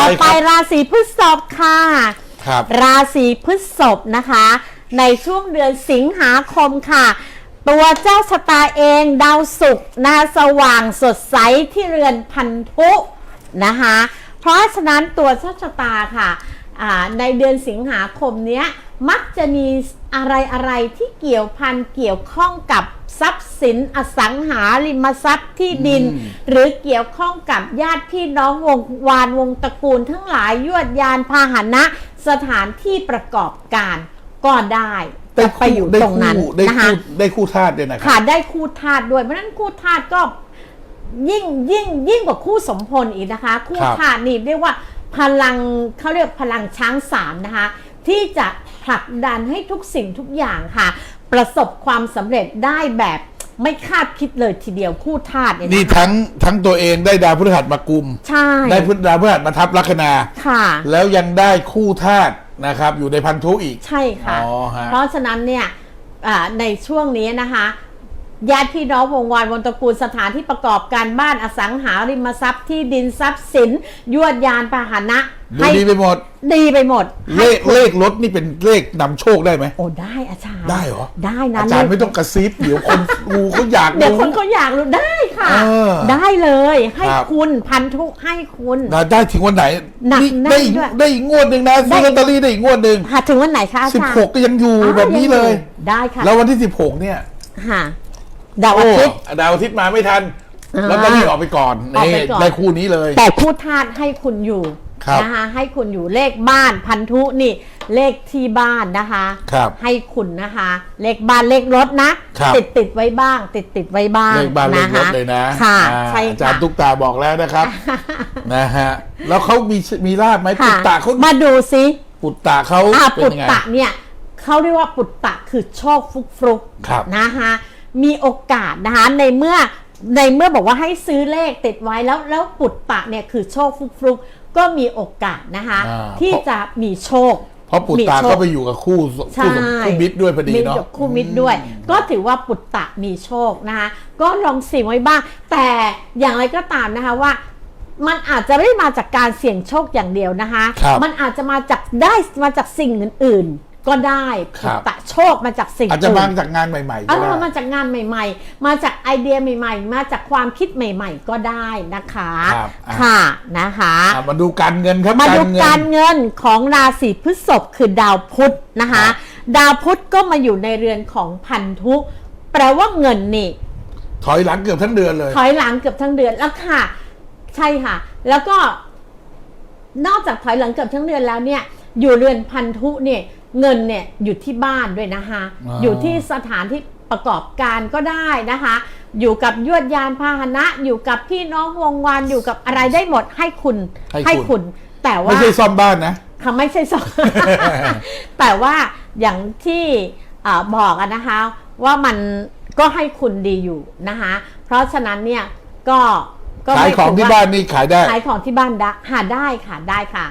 ต่อไปไปครับราศีพฤษภค่ะครับราศีพฤษภนะคะ ในช่วงเดือนสิงหาคมค่ะ ตัวเจ้าชะตาเองดาวศุกร์นาสว่างสดใสที่เรือนพันธุนะคะ เพราะฉะนั้นตัวเจ้าชะตาค่ะอ่าในเดือนสิงหาคมเนี้ยมักจะมีอะไรอะไรที่เกี่ยวพันเกี่ยวข้องกับ ทรัพย์สินอสังหาริมทรัพย์ที่ดินอืมหรือเกี่ยวข้องกับญาติพี่น้องวงวานวงตระกูลทั้งหลายยวดยานพาหนะ สถานที่ประกอบการก็ได้ได้จะไปอยู่ได้ตรงนั้นคู่ได้นะคะคู่ได้คู่ธาตุด้วยนะครัค่ะบได้คู่ธาตุด้วยเพราะฉะนั้นคู่ธาตุก็ยิ่งยิ่งยิ่งกว่าคู่สมพลอีกนะคะ คู่ครับธาตุนี่เรียกว่าพลังเขาเรียกพลังช้างสามนะคะ ที่จะผลักดันให้ทุกสิ่งทุกอย่างค่ะ ประสบความสำเร็จได้แบบไม่คาดคิดเลยทีเดียวคู่ธาตุเนี่ยนี่นะคะทั้งทั้งตัวเองได้ดาวพฤหัสมากุม ใช่ได้พฤดาวพฤหัสมาทับลัคนา ค่ะ แล้วยังได้คู่ธาตุนะครับ อยู่ในพันธุอีก ใช่ค่ะ อ๋อฮะเพราะฉะนั้นเนี่ยอ่าในช่วงนี้นะคะ ญาติพี่น้องวงวานวงตระกูลสถานที่ประกอบการบ้านอสังหาริมทรัพย์ที่ดินทรัพย์สิน ยวดยานพาหนะดูให้ดีไปหมด ดีไปหมดเลขให้คุณเลขรถนี่เป็นเลขนำโชคได้ไหมโอ้ได้อาจารย์ได้เหรอได้นะอาจารย์เลไม่ขต้องกระซิบเดี๋ยวคนดูเขาอยากเดี๋ยวรู้คนเขาอยากรู้ได้ค่ะเออได้เลยให้ครับคุณพันธุให้คุณนะได้ถึงวันไหนหนักนี่แน่นได้อีกด้วยได้อีกงวดหนึ่งนะซื้อลอตเตอรี่ได้อีกงวดหนึ่งหาถึงวันไหนคะอาสิบจารย์หกก็ยังอยู่อ้าวแบบนี้เลยงอได้ค่ะแล้ววันที่สิบหกเนี่ยค่ะ ดาวโอ้อาทิตย์ ดาวอาทิตย์มาไม่ทัน อ่า แล้วก็รีบออกไปก่อนออกไปนี่ก่อน ได้คู่นี้เลย แต่คู่ธาตุให้คุณอยู่ครับนะคะให้คุณอยู่เลขบ้านพันธุนี่เลขที่บ้านนะคะ ครับให้คุณนะคะ เลขบ้านเลขรถนะ ครับติดติดไว้บ้าง ติดติดไว้บ้างเลขบ้านเลขรถคเลยนะค่ะอ่าใช่อาจารค่ะ ย์ตุ๊กตาบอกแล้วนะครับ นะฮะ แล้วเขามีมีลาบไหมปุค่ะตตะเขามาดูซิปุตตะเขาอ่าเป็ปุนตยังไง ตะเนี่ยเขาเรียกว่าปุตตะคือโชคฟุกฟลุกครับนะคะ มีโอกาสนะคะในเมื่อในเมื่อบอกว่าให้ซื้อเลขติดไว้แล้วแล้วปุตตะเนี่ยคือโชคฟุกฟลุกก็มีโอกาสนะคะ อ่า ที่เพราะจะมีโชค เพราะปุตตะมีโชคก็ไปอยู่กับคู่ใช่คู่สมคู่มิตรด้วยพอดีมิตรเนาะกับคู่มิตรด้วย ก็ถือว่าปุตตะมีโชคนะคะ ก็ลองเสี่ยงไว้บ้าง แต่อย่างไรก็ตามนะคะว่า มันอาจจะไม่ได้มาจากการเสี่ยงโชคอย่างเดียวนะคะ ครับ มันอาจจะมาจากได้มาจากสิ่งอื่นๆ ก็ได้ครัปุบตตะโชคมาจากสิ่งอาจจะอื่มานจากงานใหม่ๆเอก็ได้อมาจากงานใหม่ ๆ มาจากไอเดียใหม่ ๆ มาจากความคิดใหม่ ๆ ก็ได้นะคะครับอะ ค่ะนะคะ อะมาดูการเงินครับมาดูเงินการเงินของราศีพฤษภคือดาวพุธนะคะ ครับ ดาวพุธก็มาอยู่ในเรือนของพันธุ แปลว่าเงินนี่ ถอยหลังเกือบทั้งเดือนเลย ถอยหลังเกือบทั้งเดือนแล้วค่ะ ใช่ค่ะ แล้วก็นอกจากถอยหลังเกือบทั้งเดือนแล้วเนี่ย อยู่เรือนพันธุเนี่ย เงินเนี่ยอยู่ที่บ้านด้วยนะคะ อ๋ออ อยู่ที่สถานที่ประกอบการก็ได้นะคะ อยู่กับยวดยานพาหนะ อยู่กับพี่น้องวงวานอยู่กับอะไรได้หมดให้คุณให้คุณณแต่ว่า ไม่ใช่ซ่อมบ้านนะค่ะไม่ใช่สอง แต่ว่าอย่างที่อ่าบอกอะนะคะว่ามันก็ให้คุณดีอยู่นะคะ เพราะฉะนั้นเนี่ยก็ก็ขายไม่ของถืที่ว่บ้านนี่ขายได้ ขายของที่บ้านได้หาได้ค่ะได้ค่ะ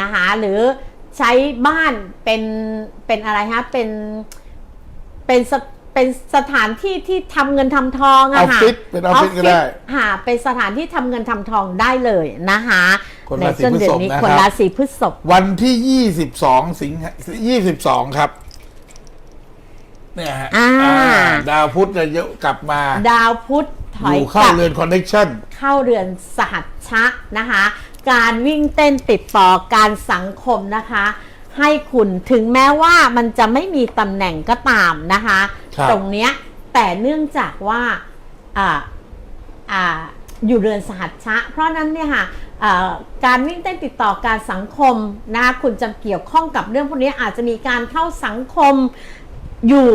นะคะหรือ ใช้บ้านเป็นเป็นอะไรฮะเป็นเป็นสเป็นสถานที่ที่ทำเงินทำทองอะออฟค่ะฟิศเป็นออฟฟิศก็ได้ ค่ะเป็นสถานที่ทำเงินทำทองได้เลยนะคะคนในราศีช่วงเดือนนี้พฤษภนะครับ คนราศีพฤษภวันที่ยี่สิบสองสิงหายี่สิบสองครับ เนี่ยฮะอ่าอ่าดาวพุธจะเยอะกลับมา ดาวพุธถออยยู่เข้ากลับ เรือนคอนเนคชั่นเข้าเรือนสหัชชะนะคะ การวิ่งเต้นติดต่อการสังคมนะคะ ให้คุณถึงแม้ว่ามันจะไม่มีตำแหน่งก็ตามนะคะครับตรงเนี้ยแต่เนื่องจากว่าอ่าอ่าอยู่เรือนสหัชชะ เพราะฉะนั้นเนี่ยค่ะอ่าการวิ่งเต้นติดต่อการสังคมนะคะคุณจะเกี่ยวข้องกับเรื่องพวกนี้อาจจะมีการเข้าสังคมอยู่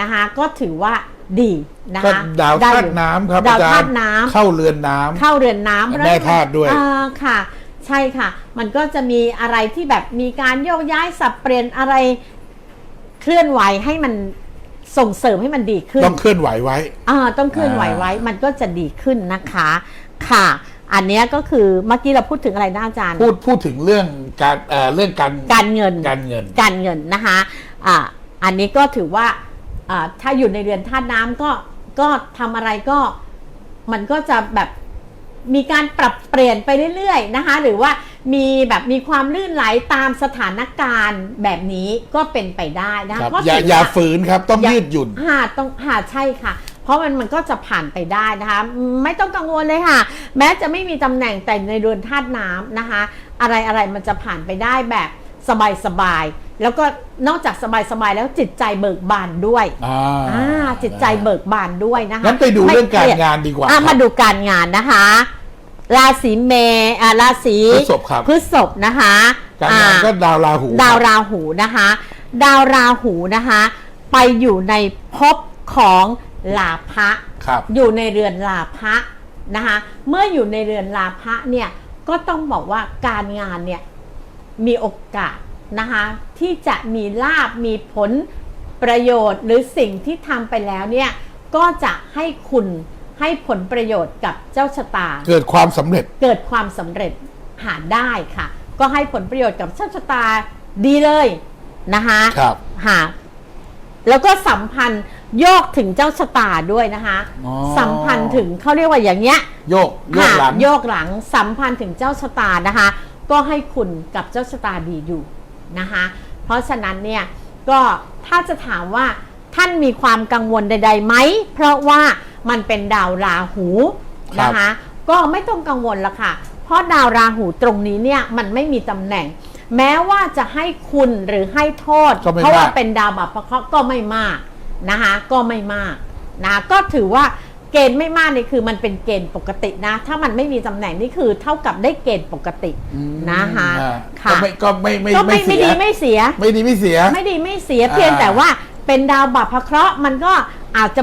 นะคะก็ถือว่า ดีนะก็คะดาวได้ธาอตุยู่น้ำครับดาวอาจารธาย์ตุน้ำเข้าเรือนน้ำเข้าเรือนน้ำแม่ธาตุด้วยอ่าค่ะ ใช่ค่ะ มันก็จะมีอะไรที่แบบมีการโยกย้ายสับเปลี่ยนอะไรเคลื่อนไหวให้มันส่งเสริมให้มันดีขึ้น ต้องเคลื่อนไหวไว้อ่าต้องเคลื่อนไหวไว้ มันก็จะดีขึ้นนะคะ ค่ะ อันเนี้ยก็คือเมื่อกี้เราพูดถึงอะไรนะอาจารย์ พูดพูดถึงเรื่องการเอ่อเรื่องการการเงินการเงินการเงินนะคะอ่าอันนี้ก็ถือว่าอ่า ถ้าอยู่ในเรือนธาตุน้ำก็ก็ทำอะไรก็มันก็จะแบบมีการปรับเปลี่ยนไปเรื่อยๆนะคะ หรือว่ามีแบบมีความลื่นไหลตามสถานการณ์แบบนี้ก็เป็นไปได้นะครับเพราะอย่าสิ่งอย่าที่ฝืนครับต้องอย่ายืดหยุ่นหาต้องหาใช่ค่ะ เพราะมันมันก็จะผ่านไปได้นะคะ ไม่ต้องกังวลเลยค่ะ แม้จะไม่มีตำแหน่งแต่ในเรือนธาตุน้ำนะคะ อะไรอะไรมันจะผ่านไปได้แบบสบายสบายๆ แล้วก็นอกจากสบายสบายๆแล้วจิตใจเบิกบานด้วยอ่าอ่าจิตใจเบิกบานด้วยนะคะงั้นไปดูม่เรื่องการคยดงานดีกว่าอะครับมาดูการงานนะคะ ราศีเมษอ่าราศีพฤษภครับ พฤษภนะคะการงานอ่ก็ดาวราหูดาวครับราหูนะคะ ดาวราหูนะคะ ไปอยู่ในภพของลาภะครับ อยู่ในเรือนลาภะนะคะ เมื่ออยู่ในเรือนลาภะเนี่ยก็ต้องบอกว่าการงานเนี่ยมีโอกาส นะคะที่จะมีลาบมีผลประโยชน์หรือสิ่งที่ทำไปแล้วเนี่ยก็จะให้คุณให้ผลประโยชน์กับเจ้าชะตา เกิดความสำเร็จ เกิดความสำเร็จหาได้ค่ะ ก็ให้ผลประโยชน์กับโชคชะตาดีเลยนะคะครับหาแล้วก็สัมพันธ์โยกถึงเจ้าชะตาด้วยนะคะอ๋อ สัมพันธ์ถึงเขาเรียกว่าอย่างเงี้ย โยกโยกหลัง ค่ะโยกหลังสัมพันธ์ถึงเจ้าชะตานะคะ ก็ให้คุณกับเจ้าชะตาดีอยู่ นะคะ เพราะฉะนั้นเนี่ยก็ถ้าจะถามว่าท่านมีความกังวลใดๆไหม เพราะว่ามันเป็นดาวราหูนะคะ ก็ไม่ต้องกังวลละค่ะ เพราะดาวราหูตรงนี้เนี่ยมันไม่มีตำแหน่ง แม้ว่าจะให้คุณหรือให้โทษก็ไม่เพราะว่ามากเป็นดาวบัพเคราะห์ก็ไม่มากนะคะ ก็ไม่มากนะก็ถือว่า เกณฑ์ไม่มากนี่คือมันเป็นเกณฑ์ปกตินะ ถ้ามันไม่มีตำแหน่งนี่คือเท่ากับได้เกณฑ์ปกติอืมนะคะอ่าค่ะก็ไม่ก็ไม่ไม่ก็ไม่เสีไม่ยดีไม่เสีย ไม่ดีไม่เสีย ไม่ดีไม่เสียอ่า เพียงแต่ว่าเป็นดาวบัพเคราะห์มันก็อาจจะ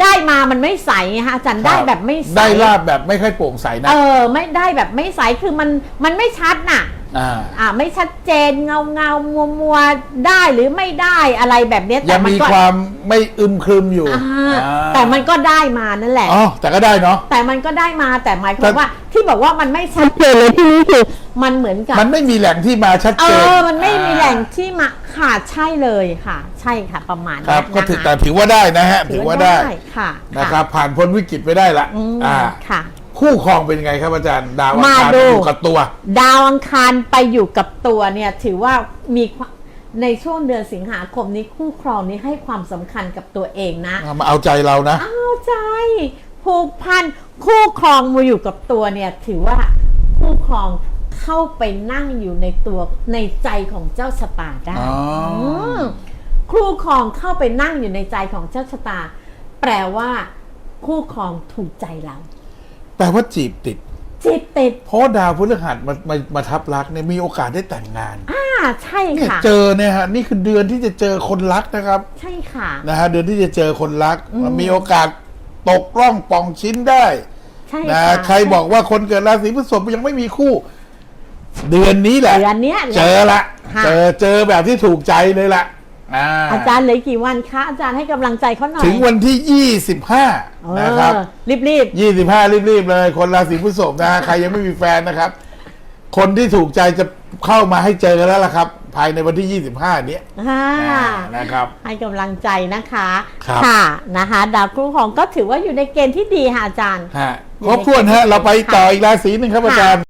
ได้มามันไม่ใสไงฮะอาจารย์ได้แบบไม่ใสได้ลาบแบบไม่ค่อยโปร่งใสนะ เออ ไม่ได้แบบไม่ใสคือมันมันไม่ชัดน่ะ อ่า อ่าไม่ชัดเจนเงาเงามัวมัวๆได้หรือไม่ได้อะไรแบบเนี้ยยัแต่งมันมีก็ความไม่อึมครึมอยู่อ่าอ่าแต่มันก็ได้มานั่นแหละ อ๋อแต่ก็ได้เนาะ แต่มันก็ได้มาแต่หมายคแต่วามว่าที่บอกว่ามันไม่ชัดเจนเลยที่นี้คือมันเหมือนกับ มันไม่มีแหล่งที่มาชัดเอเจนอ มันไม่มีแหล่งที่มาค่ะใช่เลยค่ะ ใช่ค่ะประมาณครับ นั้นก็ถือนะคะแต่ถือว่าได้นะฮะ ถือว่าได้ค่ะนะครับ ผ่านพ้นวิกฤตไปได้ละอืมอ่า ค่ะ คู่ครองเป็นไงครับอาจารย์ ดาวอังมาคารดู อยู่กับตัว ดาวอังคารไปอยู่กับตัวเนี่ยถือว่ามีความในช่วงเดือนสิงหาคมนี้คู่ครองนี้ให้ความสำคัญกับตัวเองนะ มาเอาใจเรานะเอาใจผูกพันคู่ครองมาอยู่กับตัวเนี่ย ถือว่าคู่ครองเข้าไปนั่งอยู่ในตัวในใจของเจ้าชะตาได้อ๋ออื มคู่ครองเข้าไปนั่งอยู่ในใจของเจ้าชะตา แปลว่า คู่ครองถูกใจเราแป ลว่าจีบติดจิตติด เพราะดาวพฤหัสมามามาทับรักเนี่ยมีโอกาสได้แต่งงานอ่าใช่เนี่ยค่ะ เจอเนี่ยฮะนี่คือเดือนที่จะเจอคนรักนะครับใช่ค่ะ นะฮะเดือนที่จะเจอคนรักอืมมีโอกาสตกร่องป่องชิ้นได้ใช่นะค่ะใครบอกว่าคนเกิดราศีพฤษภยังไม่มีคู่ เดือนนี้แหละเดือนเนี้ยแหละเจอละค่ะ เจอเจอแบบที่ถูกใจเลยละ อ่าอาจารย์เหลือกี่วันคะอาจารย์ให้กำลังใจเขาหน่อยถึงวันที่ยี่สิบห้าเออนะครับรีบรีบยี่สิบห้ารีบๆเลย คนราศีพฤษภนะฮะใครยังไม่มีแฟนนะครับ คนที่ถูกใจจะเข้ามาให้เจอกันแล้วล่ะครับ ภายในวันที่ยี่สิบห้านี้ยๆอ่า อ่านะครับ ให้กำลังใจนะคะครับค่ะนะคะ ดาวคู่ของก็ถือว่าอยู่ในเกณฑ์ที่ดีค่ะอาจารย์ ฮะครบถ้วนฮะ เราไปต่ออีกราศีหนึ่งครับอาจารย์